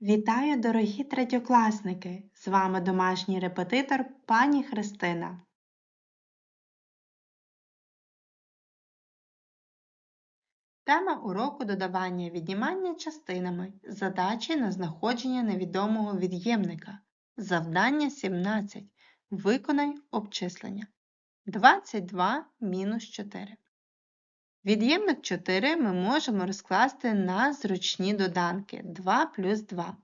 Вітаю, дорогі третьокласники! З вами домашній репетитор пані Христина. Тема уроку додавання віднімання частинами. Задачі на знаходження невідомого від'ємника. Завдання 17. Виконай обчислення. 22 мінус 4. Від'ємник 4 ми можемо розкласти на зручні доданки 2 плюс 2.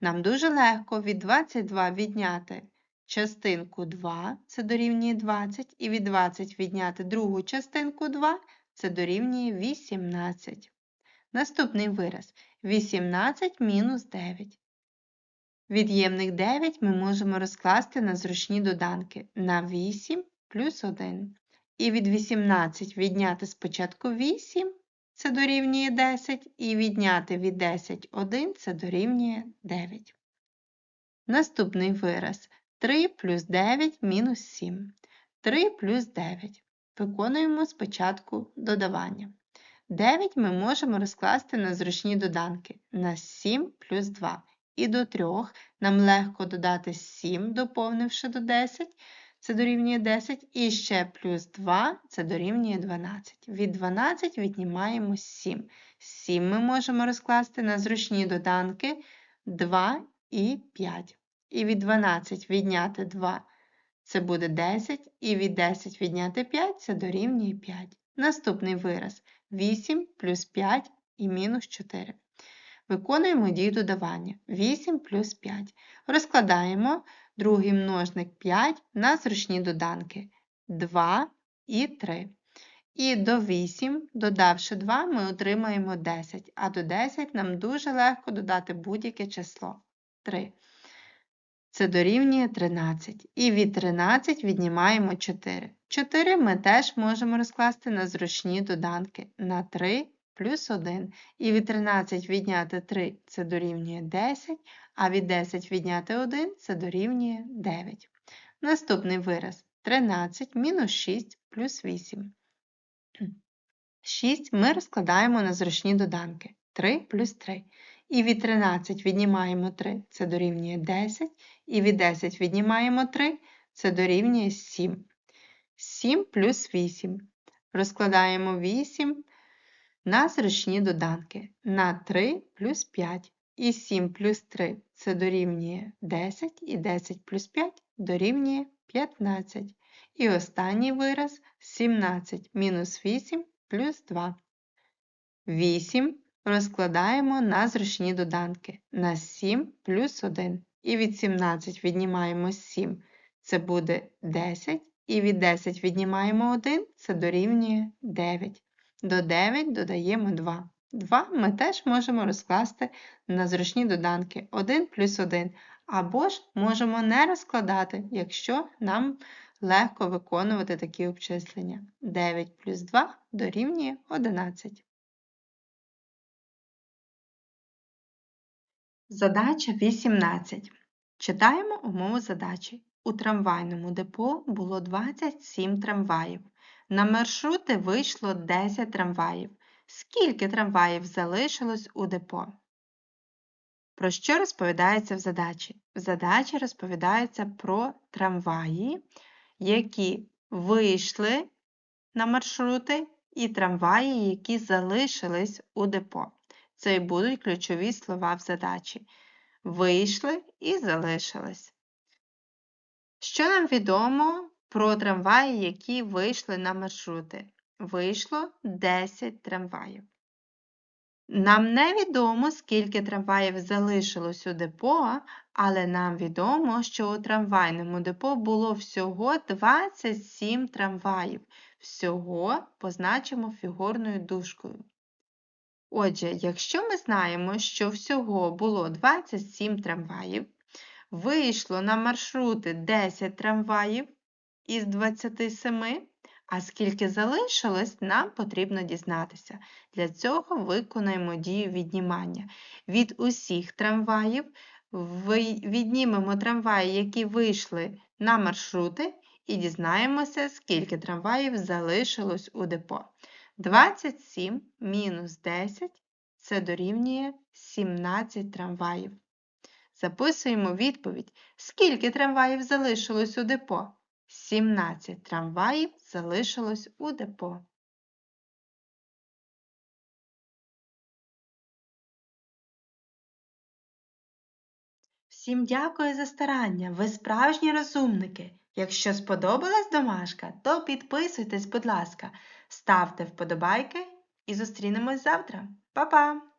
Нам дуже легко від 22 відняти частинку 2, це дорівнює 20, і від 20 відняти другу частинку 2, це дорівнює 18. Наступний вираз 18 мінус 9. Від'ємник 9 ми можемо розкласти на зручні доданки на 8 плюс 1. І від 18 відняти спочатку 8, це дорівнює 10, і відняти від 10 1 це дорівнює 9. Наступний вираз 3 плюс 9 мінус 7. 3 плюс 9. Виконуємо спочатку додавання. 9 ми можемо розкласти на зручні доданки на 7 плюс 2. І до 3 нам легко додати 7, доповнивши до 10 це дорівнює 10, і ще плюс 2 це дорівнює 12. Від 12 віднімаємо 7. 7 ми можемо розкласти на зручні доданки 2 і 5. І від 12 відняти 2 це буде 10, і від 10 відняти 5 це дорівнює 5. Наступний вираз 8 плюс 5 і мінус 4. Виконуємо дію додавання 8 плюс 5. Розкладаємо другий множник 5 на зручні доданки 2 і 3. І до 8, додавши 2, ми отримаємо 10, а до 10 нам дуже легко додати будь-яке число 3. Це дорівнює 13. І від 13 віднімаємо 4. 4 ми теж можемо розкласти на зручні доданки на 3 плюс 1. І від 13 відняти 3 це дорівнює 10, а від 10 відняти 1 це дорівнює 9. Наступний вираз 13 мінус 6 плюс 8. 6 ми розкладаємо на зручні доданки 3 плюс 3. І від 13 віднімаємо 3, це дорівнює 10, і від 10 віднімаємо 3, це дорівнює 7. 7 плюс 8. Розкладаємо 8 на зручні доданки на 3 плюс 5. І 7 плюс 3 це дорівнює 10, і 10 плюс 5 дорівнює 15. І останній вираз 17 мінус 8 плюс 2. 8 розкладаємо на зручні доданки на 7 плюс 1. І від 17 віднімаємо 7, це буде 10, і від 10 віднімаємо 1, це дорівнює 9. До 9 додаємо 2. 2 ми теж можемо розкласти на зручні доданки 1 плюс 1, або ж можемо не розкладати, якщо нам легко виконувати такі обчислення. 9 плюс 2 дорівнює 11. Задача 18. Читаємо умову задачі. У трамвайному депо було 27 трамваїв. На маршрути вийшло 10 трамваїв. Скільки трамваїв залишилось у депо? Про що розповідається в задачі? В задачі розповідається про трамваї, які вийшли на маршрути, і трамваї, які залишились у депо. Це і будуть ключові слова в задачі. Вийшли і залишились. Що нам відомо про трамваї, які вийшли на маршрути? Вийшло 10 трамваїв. Нам не відомо, скільки трамваїв залишилось у депо, але нам відомо, що у трамвайному депо було всього 27 трамваїв. Всього позначимо фігурною дужкою. Отже, якщо ми знаємо, що всього було 27 трамваїв, вийшло на маршрути 10 трамваїв із 27, а скільки залишилось, нам потрібно дізнатися. Для цього виконаємо дію віднімання. Від усіх трамваїв віднімемо трамваї, які вийшли на маршрути, і дізнаємося, скільки трамваїв залишилось у депо. 27 мінус 10 Це дорівнює 17 трамваїв. Записуємо відповідь. Скільки трамваїв залишилось у депо? 17 трамваїв залишилось у депо. Всім дякую за старання. Ви справжні розумники. Якщо сподобалась домашка, то підписуйтесь, будь ласка, ставте вподобайки і зустрінемось завтра. Па-па!